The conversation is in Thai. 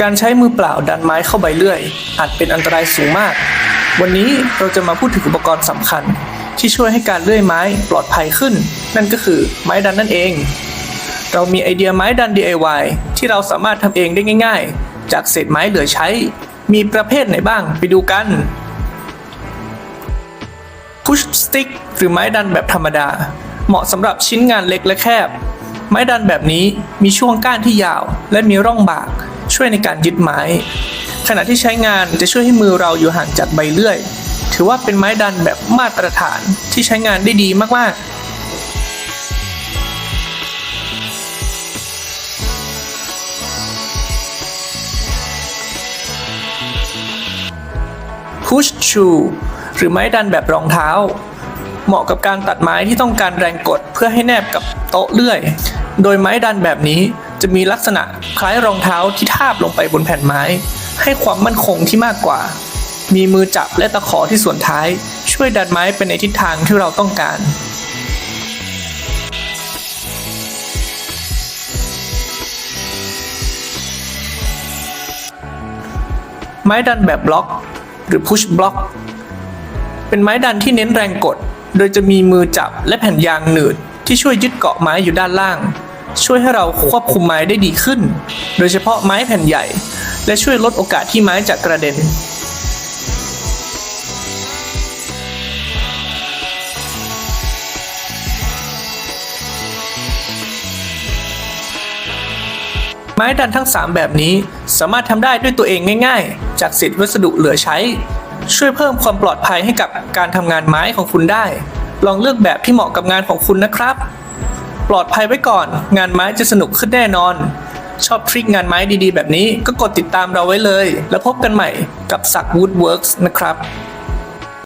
การใช้มือเปล่าดันไม้เข้าใบเลื่อย อาจเป็นอันตรายสูงมาก วันนี้เราจะมาพูดถึงอุปกรณ์สำคัญ ที่ช่วยให้การเลื่อยไม้ปลอดภัยขึ้น นั่นก็คือไม้ดันนั่นเอง เรามีไอเดียไม้ดัน DIY ที่เราสามารถทำเองได้ง่าย ๆ จากเศษไม้เหลือใช้ มีประเภทไหนบ้างไปดูกัน Push Stick หรือไม้ดันแบบธรรมดา เหมาะสำหรับชิ้นงานเล็กและแคบ ไม้ดันแบบนี้มีช่วงก้านที่ยาว และมีร่องบาก ช่วยในการยึดไม้ ขณะที่ใช้งานจะช่วยให้มือเราอยู่ห่างจากใบเลื่อย ถือว่าเป็นไม้ดันแบบมาตรฐานที่ใช้งานได้ดีมากๆ Push Shoe หรือไม้ดันแบบรองเท้า เหมาะกับการตัดไม้ที่ต้องการแรงกดเพื่อให้แนบกับโต๊ะเลื่อย โดยไม้ดันแบบนี้ จะมีลักษณะคล้ายรองเท้าที่ทาบลงไปบนแผ่นไม้ ให้ความมั่นคงที่มากกว่า มีมือจับและตะขอที่ส่วนท้าย ช่วยดันไม้ไปในทิศทางที่เราต้องการไม้ดันแบบบล็อก หรือ push block เป็นไม้ดันที่เน้นแรงกด โดยจะมีมือจับและแผ่นยางหนืดที่ช่วยยึดเกาะไม้อยู่ด้านล่าง ช่วยให้เราควบคุมไม้ได้ดีขึ้น โดยเฉพาะไม้แผ่นใหญ่ และช่วยลดโอกาสที่ไม้จะกระเด็น ไม้ดันทั้ง 3 แบบนี้สามารถทำได้ด้วยตัวเองง่าย ๆ จากเศษวัสดุเหลือใช้ ช่วยเพิ่มความปลอดภัยให้กับการทำงานไม้ของคุณได้ ลองเลือกแบบที่เหมาะกับงานของคุณนะครับ ลอดภัยไว้ก่อน งานไม้จะสนุกขึ้นแน่นอน ชอบทริคงานไม้ดีๆ แบบนี้ก็กดติดตามเราไว้เลย แล้วพบกันใหม่กับสักวูดเวิร์กส์นะครับ